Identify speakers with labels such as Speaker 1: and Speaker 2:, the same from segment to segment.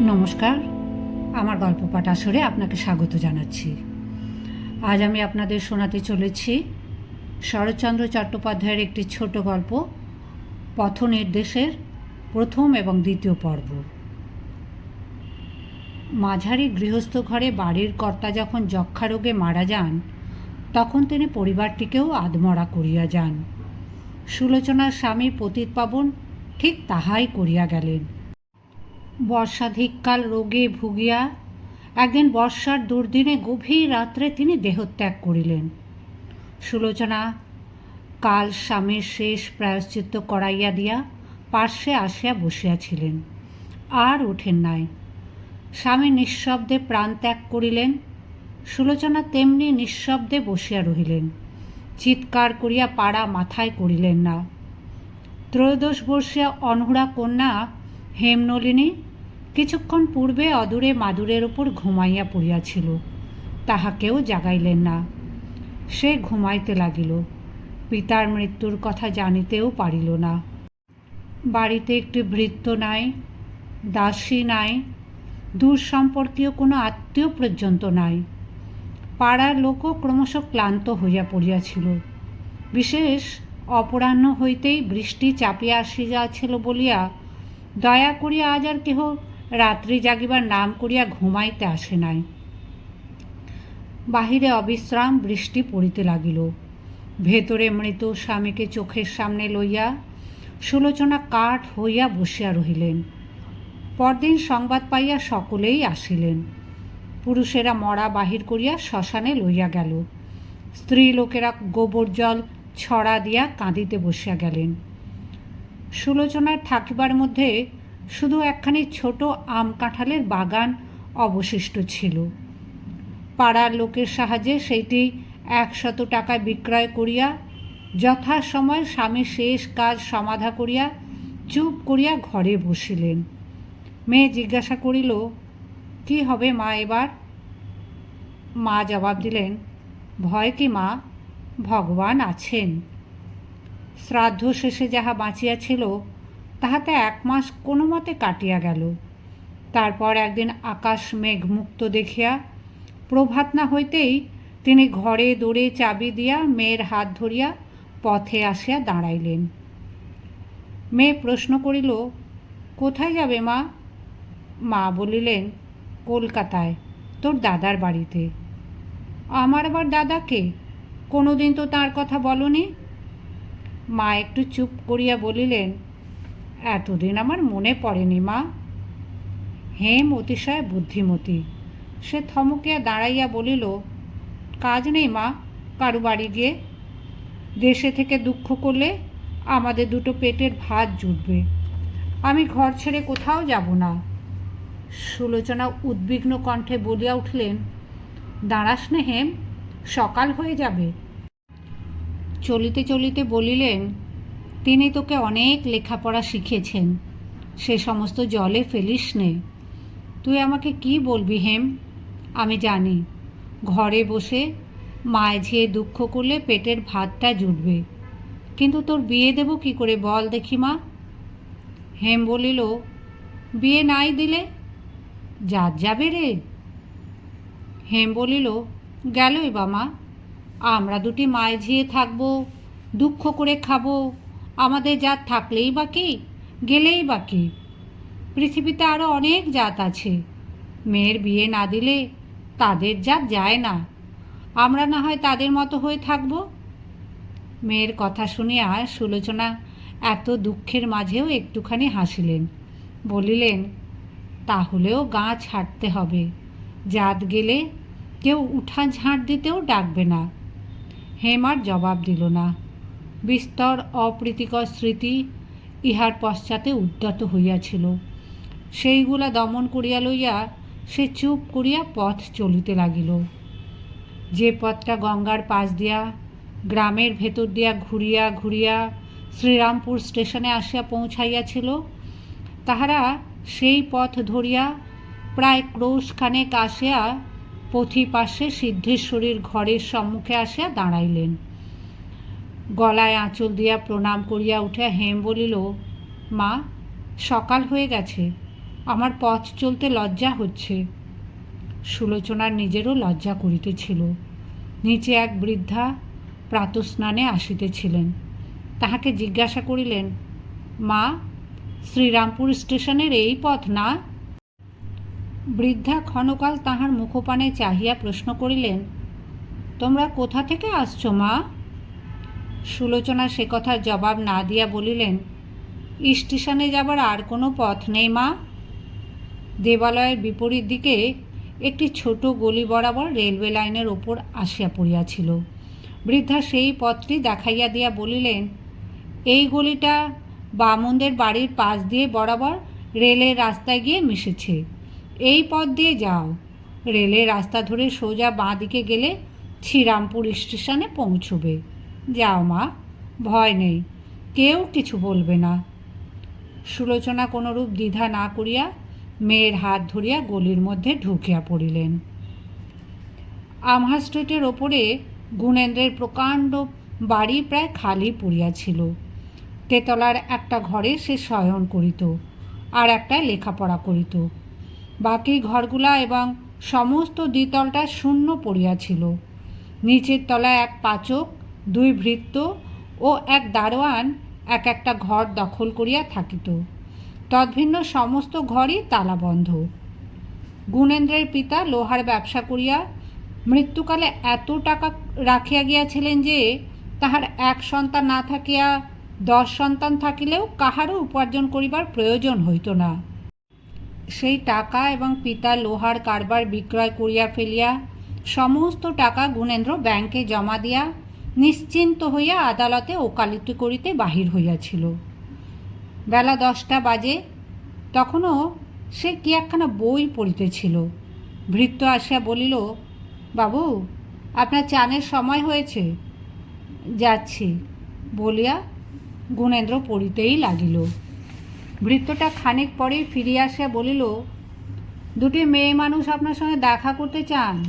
Speaker 1: নমস্কার। আমার গল্প পাঠ আসরে আপনাকে স্বাগত জানাচ্ছি। আজ আমি আপনাদের শোনাতে চলেছি শরৎচন্দ্র চট্টোপাধ্যায়ের একটি ছোট গল্প পথ নির্দেশের প্রথম এবং দ্বিতীয় পর্ব। মাঝারি গৃহস্থ ঘরে বাড়ির কর্তা যখন যক্ষা রোগে মারা যান, তখন তিনি পরিবারটিকেও আদমরা করিয়া যান। সুলোচনার স্বামী পতিত পাবন ঠিক তাহাই করিয়া গেলেন। বর্ষাধিককাল রোগে ভুগিয়া একদিন বর্ষার দুর্দিনে গভীর রাত্রে তিনি দেহত্যাগ করিলেন। সুলোচনা কাল স্বামীর শেষ প্রায়শ্চিত্ত করাইয়া দিয়া পার্শ্বে আসিয়া বসিয়াছিলেন। আর ওঠেন নাই। স্বামী নিঃশব্দে প্রাণ ত্যাগ করিলেন। সুলোচনা তেমনি নিঃশব্দে বসিয়া রহিলেন। চিৎকার করিয়া পাড়া মাথায় করিলেন না। ত্রয়োদশ বর্ষীয়া অনহুরা কন্যা হেমনলিনী কিছুক্ষণ পূর্বে অদূরে মাদুরের ওপর ঘুমাইয়া পড়িয়াছিল তাহাকেও জাগাইলেন না। সে ঘুমাইতে লাগিল, পিতার মৃত্যুর কথা জানিতেও পারিল না। বাড়িতে একটি ভৃত্য নাই, দাসী নাই দূর সম্পর্কীয় কোনো আত্মীয় পর্যন্ত নাই। পাড়ার লোকও ক্রমশ ক্লান্ত হইয়া পড়িয়াছিল। বিশেষ অপরাহ্ন হইতেই বৃষ্টি চাপিয়া আসিয়াছিল বলিয়া দয়া করিয়া আজ আর কেহ রাত্রি জাগিবার নাম করিয়া ঘুমাইতে আসে নাই। বাহিরে অবিশ্রাম বৃষ্টি পড়িতে লাগিল। ভেতরে মৃত স্বামীকে চোখের সামনে লইয়া সুলোচনা কাঠ হইয়া বসিয়া রহিলেন। পরদিন সংবাদ পাইয়া সকলেই আসিলেন। পুরুষেরা মরা বাহির করিয়া শ্মশানে লইয়া গেল। স্ত্রী লোকেরা গোবর জল ছড়া দিয়া কাঁদিতে বসিয়া গেলেন। সুলোচনার থাকিবার মধ্যে শুধু একখানি ছোট আম কাঁঠালের বাগান অবশিষ্ট ছিল। পাড়ার লোকের সাহায্যে সেইটি একশত টাকায় বিক্রয় করিয়া, যথাসময় স্বামী শেষ কাজ সমাধা করিয়া চুপ করিয়া ঘরে বসিলেন। মেয়ে জিজ্ঞাসা করিল, কি হবে মা এবার? মা জবাব দিলেন, ভয় কি মা? ভগবান আছেন। শ্রাদ্ধ শেষে যাহা বাঁচিয়াছিল, তাহাতে এক মাস কোনো মতে কাটিয়া গেল। তারপর একদিন আকাশ মেঘ মুক্ত দেখিয়া প্রভাত না হইতেই তিনি ঘরে দৌড়ে চাবি দিয়া মেয়ের হাত ধরিয়া পথে আসিয়া দাঁড়াইলেন। মেয়ে প্রশ্ন করিল, কোথায় যাবে মা? মা বলিলেন, কলকাতায়, তোর দাদার বাড়িতে। আমার আবার দাদাকে কোনোদিন তো তার কথা বলনি? মা একটু চুপ করিয়া বলিলেন, এতদিন আমার মনে পড়েনি মা। হেম অতিশয় বুদ্ধিমতী। সে থমকিয়া দাঁড়াইয়া বলিল, কাজ নেই মা, কারু বাড়ি গিয়ে। দেশে থেকে দুঃখ করলে আমাদের দুটো পেটের ভাত জুটবে। আমি ঘর ছেড়ে কোথাও যাব না। সুলোচনা উদ্বিগ্ন কণ্ঠে বলিয়া উঠলেন দাঁড়াস নে হেম সকাল হয়ে যাবে। চলিতে চলিতে বলিলেন, তিনি তোকে অনেক লেখাপড়া শিখিয়েছেন, সে সমস্ত জলে ফেলিস নে। তুই আমাকে কি বলবি হেম? আমি জানি, ঘরে বসে মায় ঝিয়ে দুঃখ করলে পেটের ভাতটা জুটবে। কিন্তু তোর বিয়ে দেব কি করে বল দেখি মা? হেম বলিল, বিয়ে নাই দিলে? যাত যাবে রে? হেম বলিল, গেলই বা মা আমরা দুটি মায়ে ঝিয়ে থাকব, দুঃখ করে খাব। আমাদের জাত থাকলেই বাকি গেলেই বাকি পৃথিবীতে আরও অনেক জাত আছে। মেয়ের বিয়ে না দিলে তাদের জাত যায় না। আমরা না হয় তাদের মতো হয়ে থাকব? মেয়ের কথা শুনিয়া সুলোচনা এত দুঃখের মাঝেও একটুখানি হাসিলেন। বলিলেন, তাহলেও গা ছাড়তে হবে। জাত গেলে কেউ উঠা ঝাঁট দিতেও ডাকবে না। হেম আর জবাব দিল না। বিস্তর অপ্রীতিকর স্মৃতি ইহার পশ্চাতে উদ্যত হইয়াছিল। সেইগুলা দমন করিয়া লইয়া সে চুপ করিয়া পথ চলিতে লাগিল। যে পথটা গঙ্গার পাশ দিয়া, গ্রামের ভেতর দিয়া ঘুরিয়া ঘুরিয়া শ্রীরামপুর স্টেশনে আসিয়া পৌঁছাইয়াছিল, তাহারা সেই পথ ধরিয়া প্রায় ক্রোশখানেক আসিয়া পথি পাশে সিদ্ধেশ্বরীর ঘরের সম্মুখে আসিয়া দাঁড়াইলেন। গলায় আঁচল দিয়া প্রণাম করিয়া উঠিয়া হেম বলিল, মা, সকাল হয়ে গেছে। আমার পথ চলতে লজ্জা হচ্ছে সুলোচনার নিজেরও লজ্জা করিতেছিল। নিচে এক বৃদ্ধা প্রাতস্নানে আসিতেছিলেন। তাহাকে জিজ্ঞাসা করিলেন, মা, শ্রীরামপুর স্টেশনের এই পথ না? বৃদ্ধা ক্ষণকাল তাহার মুখপানে চাহিয়া প্রশ্ন করিলেন, তোমরা কোথা থেকে আসছো, মা? সুলোচনা সে কথার জবাব না দিয়া বলিলেন, স্টেশনে যাবার আর কোনো পথ নেই, মা। দেবালয়ের বিপরীত দিকে একটি ছোট গলি বরাবর রেলওয়ে লাইনের ওপর আসিয়া পড়িয়াছিল। বৃদ্ধা সেই পথটি দেখাইয়া দিয়া বলিলেন, এই গলিটা বামুনদের বাড়ির পাশ দিয়ে বরাবর রেলের রাস্তায় গিয়ে মিশেছে। পথ দিয়ে যাও। রেলের রাস্তা ধরে সোজা বাঁ দিকে গেলে শ্রীরামপুর স্টেশনে পৌঁছবে। যাও মা, ভয় নেই, কেউ কিছু বলবে না। সুলোচনা কোনোরূপ দ্বিধা না করিয়া মেয়ের হাত ধরিয়া গলির মধ্যে ঢুকিয়া পড়িলেন। আমহা স্ট্রিটের ওপরে গুণেন্দ্রের প্রকাণ্ড বাড়ি প্রায় খালি পড়িয়াছিল তেতলার একটা ঘরে সে শয়ন করিত, আর একটা লেখাপড়া করিত। বাকি ঘরগুলা এবং সমস্ত দ্বিতলটা শূন্য পড়িয়াছিল নিচের তলায় এক পাচক, দুই ভৃত্য ও এক দারোয়ান এক একটা ঘর দখল করিয়া থাকিত। তদ্ভিন্ন সমস্ত ঘরই তালাবন্ধ। গুণেন্দ্রের পিতা লোহার ব্যবসা করিয়া মৃত্যুকালে এত টাকা রাখিয়া গিয়াছিলেন যে, তাহার এক সন্তান না থাকিয়া দশ সন্তান থাকিলেও কাহারও উপার্জন করিবার প্রয়োজন হইত না। সেই টাকা এবং পিতা লোহার কারবার বিক্রয় করিয়া ফেলিয়া সমস্ত টাকা গুণেন্দ্র ব্যাংকে জমা দিয়া নিশ্চিন্ত হইয়া আদালতে ওকালতি করিতে বাহির হইয়াছিল। বেলা দশটা বাজে, তখনও সে কি একখানা বই পড়িতেছিল। ভৃত্য আসিয়া বলিল, বাবু, আপনার চানের সময় হয়েছে। যাচ্ছি। বলিয়া গুণেন্দ্র পড়িতেই লাগিল। ভৃত্যটা খানিক পরেই ফিরিয়া আসিয়া বলিল, দুটি মেয়ে মানুষ আপনার সঙ্গে দেখা করতে চান?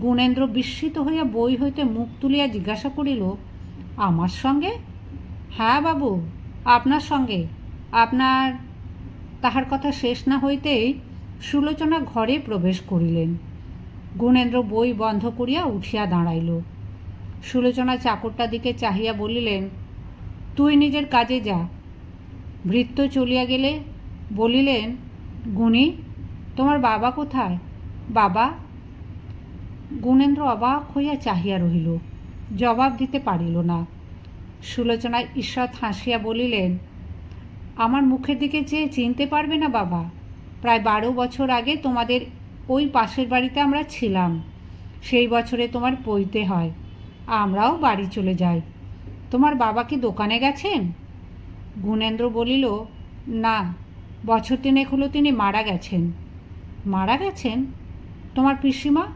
Speaker 1: গুণেন্দ্র বিস্মিত হইয়া বই হইতে মুখ তুলিয়া জিজ্ঞাসা করিল, আমার সঙ্গে? হ্যাঁ বাবু, আপনার সঙ্গে। আপনার তাহার কথা শেষ না হইতেই সুলোচনা ঘরে প্রবেশ করিলেন। গুণেন্দ্র বই বন্ধ করিয়া উঠিয়া দাঁড়াইল। সুলোচনা চাকরটার দিকে চাহিয়া বলিলেন, তুই নিজের কাজে যা ভৃত্য চলিয়া গেলে বলিলেন, গুণী, তোমার বাবা কোথায়? বাবা? গুণেন্দ্র অবাক হইয়া চাহিয়া রহিল, জবাব দিতে পারিল না। সুলোচনা ঈশ্বর হাসিয়া বলিলেন, আমার মুখের দিকে চেয়ে চিনতে পারবে না বাবা, প্রায় বারো বছর আগে তোমাদের ওই পাশের বাড়িতে আমরা ছিলাম, সেই বছরে তোমার পইতে হয়, আমরাও বাড়ি চলে যাই। তোমার বাবা কি দোকানে গেছেন? গুণেন্দ্র বলিল, না, বছর তিনেক হলো তিনি মারা গেছেন। মারা গেছেন? তোমার পিসিমা?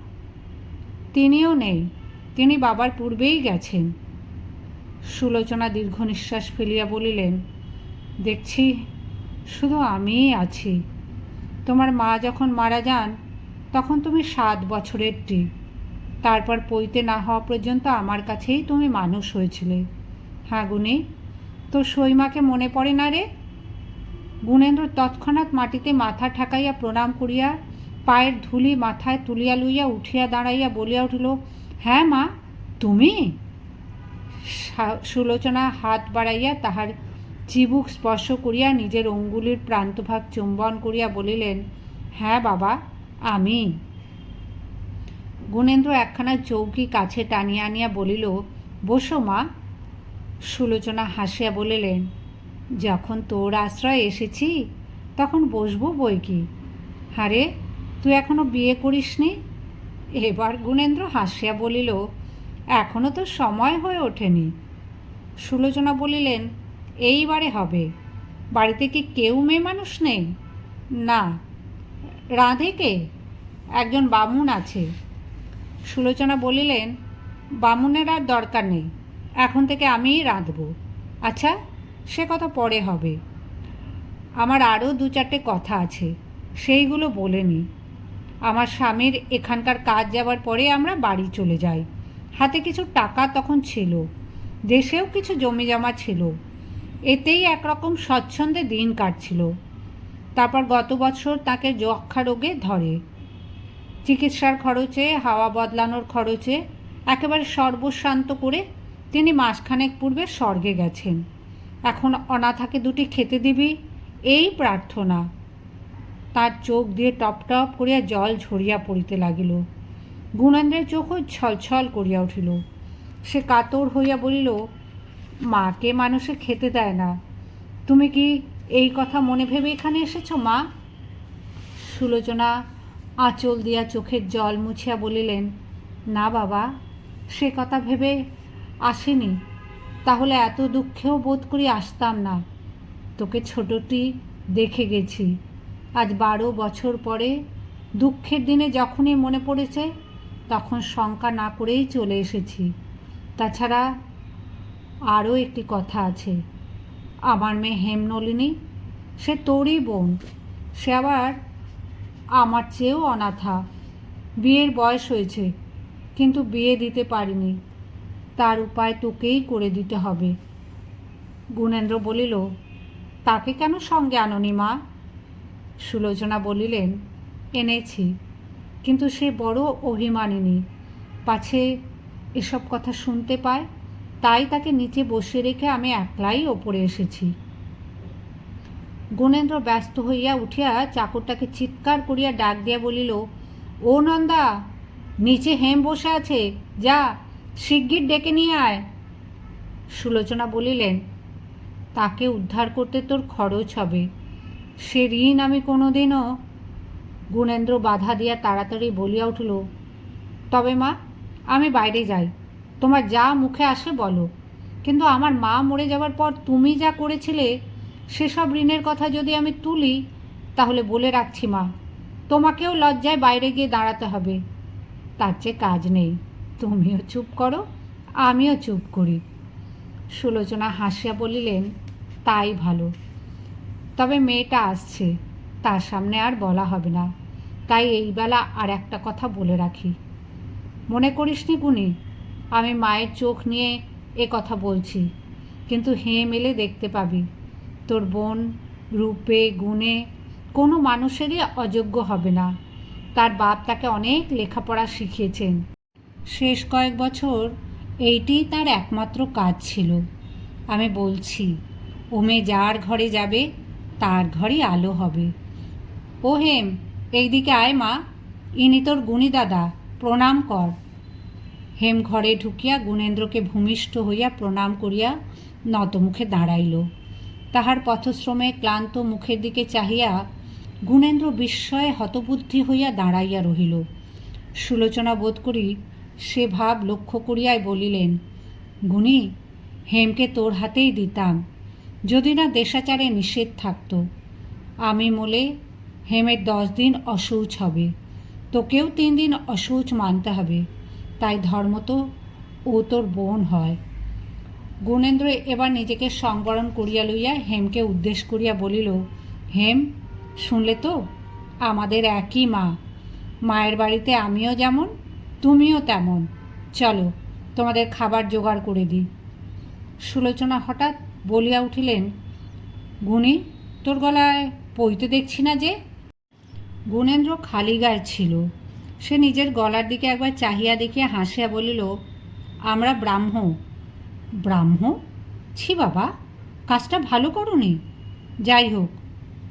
Speaker 1: তিনিও নেই, তিনি বাবার পূর্বেই গেছেন। সুলোচনা দীর্ঘ নিঃশ্বাস ফেলিয়া বলিলেন, দেখছি, শুধু আমিই আছি। তোমার মা যখন মারা যান, তখন তুমি সাত বছরের টি তারপর পইতে না হওয়া পর্যন্ত আমার কাছেই তুমি মানুষ হয়েছিলে। হ্যাঁ গুণী? তোর সৈমাকে মনে পড়ে না রে? গুণেন্দ্র তৎক্ষণাৎ মাটিতে মাথা ঠেকাইয়া প্রণাম করিয়া পায়ের ধুলি মাথায় তুলিয়া লইয়া উঠিয়া দাঁড়াইয়া বলিয়া উঠিল হ্যাঁ মা, তুমি? সুলোচনা হাত বাড়াইয়া তাহার চিবুক স্পর্শ করিয়া নিজের অঙ্গুলির প্রান্তভাগ চুম্বন করিয়া বলিলেন হ্যাঁ বাবা, আমি। গুণেন্দ্র একখানা চৌকি কাছে টানিয়া আনিয়া বলিল, বসো মা। সুলোচনা হাসিয়া বলিলেন, যখন তোর আশ্রয় এসেছি, তখন বসবো বই কি? হারে, তুই এখনও বিয়ে করিসনি? এবার গুণেন্দ্র হাসিয়া বলিল এখনও তো সময় হয়ে ওঠেনি। সুলোচনা বলিলেন, এইবারে হবে। বাড়িতে কি কেউ মেয়ে মানুষ নেই? না। রাঁধে কে একজন বামুন আছে। সুলোচনা বলিলেন, বামুনের আর দরকার নেই। এখন থেকে আমিই রাঁধব। আচ্ছা সে কথা পরে হবে। আমার আরও দু চারটে কথা আছে, সেইগুলো বলে নি। আমার স্বামীর এখানকার কাজ যাবার পরে আমরা বাড়ি চলে যাই। হাতে কিছু টাকা তখন ছিল, দেশেও কিছু জমি জমা ছিল। এতেই একরকম স্বচ্ছন্দে দিন কাটছিল। তারপর গত বছর তাকে যক্ষা রোগে ধরে। চিকিৎসার খরচে, হাওয়া বদলানোর খরচে, একেবারে সর্বশান্ত করে তিনি মাসখানেক পূর্বে স্বর্গে গেছেন। এখন অনাথাকে দুটি খেতে দিবি, এই প্রার্থনা। তার চোখ দিয়ে টপ টপ করিয়া জল ঝরিয়া পড়িতে লাগিল। গুণেন্দ্রের চোখও ছলছল করিয়া উঠিল। সে কাতর হইয়া বলিল, মাকে মানুষে খেতে দেয় না। তুমি কি এই কথা মনে ভেবে এখানে এসেছ, মা? সুলোচনা আঁচল দিয়া চোখের জল মুছিয়া বলিলেন, না বাবা, সে কথা ভেবে আসেনি। তাহলে এত দুঃখেও বোধ করি আসতাম না। তোকে ছোটটি দেখে গেছি। আজ বারো বছর পরে দুঃখের দিনে যখনই মনে পড়েছে, তখন শঙ্কা না করেই চলে এসেছি। তাছাড়া আরও একটি কথা আছে। আমার মেয়ে হেমনলিনী, সে তোরই বোন। সে আবার আমার চেয়েও অনাথা। বিয়ের বয়স হয়েছে, কিন্তু বিয়ে দিতে পারিনি। তার উপায় তোকেই করে দিতে হবে। গুণেন্দ্র বলিল, তাকে কেন সঙ্গে আননি মা? সুলোচনা বলিলেন, এনেছি, কিন্তু সে বড় অভিমানিনী, পাছে এসব কথা শুনতে পায়, তাই তাকে নিচে বসে রেখে আমি একলাই ওপরে এসেছি। গুণেন্দ্র ব্যস্ত হইয়া উঠিয়া চাকরটাকে চিৎকার করিয়া ডাক দিয়া বলিল, ও নন্দা, নিচে হেম বসে আছে, যা। শিগগির ডেকে নিয়ে আয়। সুলোচনা বলিলেন, তাকে উদ্ধার করতে তোর খরচ হবে। সে ঋণ আমি কোনোদিনও গুণেন্দ্র বাধা দিয়া তাড়াতাড়ি বলিয়া উঠল, তবে মা, আমি বাইরে যাই। তোমার যা মুখে আসে বলো। কিন্তু আমার মা মরে যাবার পর তুমি যা করেছিলে, সেসব ঋণের কথা যদি আমি তুলি, তাহলে বলে রাখছি মা, তোমাকেও লজ্জায় বাইরে গিয়ে দাঁড়াতে হবে। তার চেয়ে কাজ নেই। তুমিও চুপ করো, আমিও চুপ করি। সুলোচনা হাসিয়া বলিলেন, তাই ভালো। তবে মেয়েটা আসছে, তার সামনে আর বলা হবে না। তাই এইবেলা আর একটা কথা বলে রাখি। মনে করিসনি গুণী, আমি মায়ের চোখ নিয়ে এ কথা বলছি, কিন্তু হেঁ মেলে দেখতে পাবি। তোর বোন, রূপে, গুণে কোনো মানুষেরই অযোগ্য হবে না। তার বাপ তাকে অনেক লেখাপড়া শিখিয়েছেন। শেষ কয়েক বছর এইটিই তার একমাত্র কাজ ছিল। আমি বলছি, ওমে যার ঘরে যাবে, তার ঘরই আলো হবে। ও হেম এইদিকে আয় মা, ইনি তোর গুণী দাদা, প্রণাম কর। হেম ঘরে ঢুকিয়া গুণেন্দ্রকে ভূমিষ্ঠ হইয়া প্রণাম করিয়া নতমুখে দাঁড়াইল। তাহার পথশ্রমে ক্লান্ত মুখের দিকে চাহিয়া গুণেন্দ্র বিস্ময়ে হতবুদ্ধি হইয়া দাঁড়াইয়া রহিল। সুলোচনা বোধ করি সে ভাব লক্ষ্য করিয়াই বলিলেন, গুণী, হেমকে তোর হাতেই দিতাম। যদি না দেশাচারে নিষেধ থাকতো, আমি মোলে হেমের দশ দিন অশৌচ হবে। তোকেও তিন দিন অশৌচ মানতে হবে। তাই ধর্ম তো ও তোর বোন হয় গুণেন্দ্র এবার নিজেকে সংবরণ করিয়া লইয়া হেমকে উদ্দেশ করিয়া বলিল, হেম, শুনলে তো? আমাদের একই মা। মায়ের বাড়িতে আমিও যেমন তুমিও তেমন। চলো, তোমাদের খাবার জোগাড় করে দিই। সুলোচনা হঠাৎ বলিয়া উঠিলেন, গুণী, তোর গলায় পইতে দেখছি না যে? গুণেন্দ্র খালি গায়ে ছিল। সে নিজের গলার দিকে একবার চাহিয়া দেখিয়া হাসিয়া বলিল, আমরা ব্রাহ্ম। ব্রাহ্ম? ছি বাবা, কাজটা ভালো করনি। যাই হোক,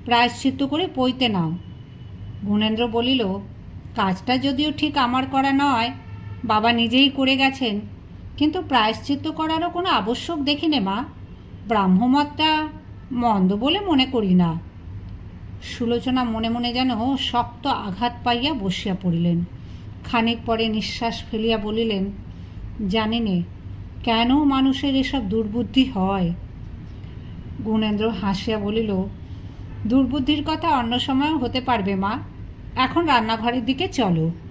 Speaker 1: প্রায়শ্চিত্ত করে পইতে নাও। গুণেন্দ্র বলিল কাজটা যদিও ঠিক আমার করা নয়, বাবা নিজেই করে গেছেন, কিন্তু প্রায়শ্চিত্ত করারও কোনো আবশ্যক দেখি নে মা। ব্রাহ্মমতটা মন্দ বলে মনে করি না। সুলোচনা মনে মনে যেন শক্ত আঘাত পাইয়া বসিয়া পড়িলেন। খানিক পরে নিঃশ্বাস ফেলিয়া বলিলেন জানি নে কেন মানুষের এসব দুর্বুদ্ধি হয়? গুণেন্দ্র হাসিয়া বলিল, দুর্বুদ্ধির কথা অন্য সময়ও হতে পারবে মা। এখন রান্নাঘরের দিকে চলো।